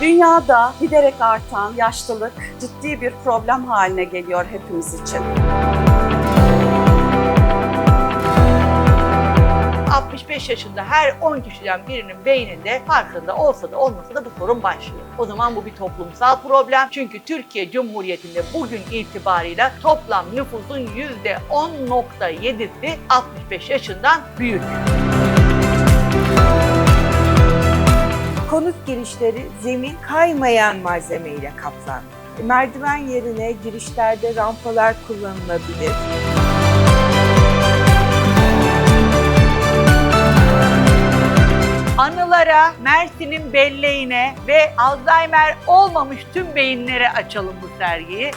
Dünyada giderek artan yaşlılık ciddi bir problem haline geliyor hepimiz için. 65 yaşında her 10 kişiden birinin beyninde farkında olsa da olmasa da bu sorun başlıyor. O zaman bu bir toplumsal problem. Çünkü Türkiye Cumhuriyeti'nde bugün itibarıyla toplam nüfusun %10.7'si 65 yaşından büyük. Konut girişleri zemin kaymayan malzemeyle kaplandı. Merdiven yerine girişlerde rampalar kullanılabilir. Anılara, Mersin'in belleğine ve Alzheimer olmamış tüm beyinlere açalım bu sergiyi.